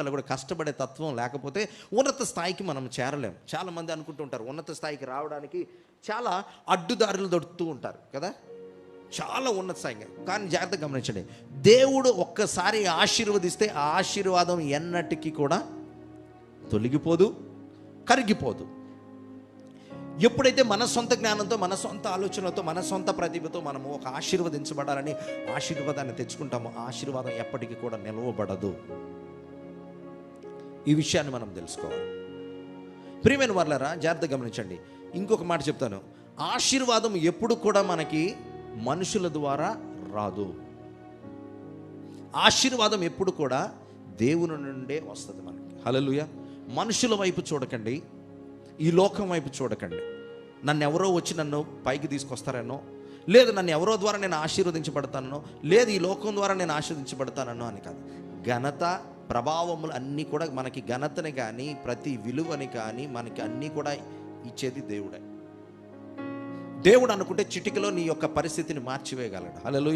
జీవితాల్లో కూడా కష్టపడే తత్వం లేకపోతే ఉన్నత స్థాయికి మనం చేరలేం. చాలామంది అనుకుంటూ ఉంటారు ఉన్నత స్థాయికి రావడానికి చాలా అడ్డుదారులు దొరుకుతూ ఉంటారు కదా? చాలా ఉన్నత స్థాయిగా కానీ జాగ్రత్తగా గమనించండి దేవుడు ఒక్కసారి ఆశీర్వదిస్తే ఆ ఆశీర్వాదం ఎన్నటికీ కూడా తొలగిపోదు కరిగిపోదు. ఎప్పుడైతే మన సొంత జ్ఞానంతో మన సొంత ఆలోచనలతో మన సొంత ప్రతిభతో మనము ఒక ఆశీర్వదించబడాలని ఆశీర్వాదాన్ని తెచ్చుకుంటామో ఆశీర్వాదం ఎప్పటికీ కూడా నిలవబడదు. ఈ విషయాన్ని మనం తెలుసుకోవాలి. ప్రియమైన వర్లరా జాగ్రత్త గమనించండి. ఇంకొక మాట చెప్తాను. ఆశీర్వాదం ఎప్పుడు కూడా మనకి మనుషుల ద్వారా రాదు. ఆశీర్వాదం ఎప్పుడు కూడా దేవుని నుండే వస్తుంది మనకి. హలలుయ మనుషుల వైపు చూడకండి. ఈ లోకం వైపు చూడకండి. నన్ను ఎవరో వచ్చి నన్ను పైకి తీసుకొస్తారనో లేదు నన్ను ఎవరో ద్వారా నేను ఆశీర్వదించబడతానో లేదు ఈ లోకం ద్వారా నేను ఆశీర్వదించబడతానో అని కాదు. ఘనత ప్రభావములు అన్నీ కూడా మనకి ఘనతని కానీ ప్రతి విలువని కానీ మనకి అన్నీ కూడా ఇచ్చేది దేవుడే. దేవుడు అనుకుంటే చిటికలో నీ యొక్క పరిస్థితిని మార్చివేయగలడు. హలో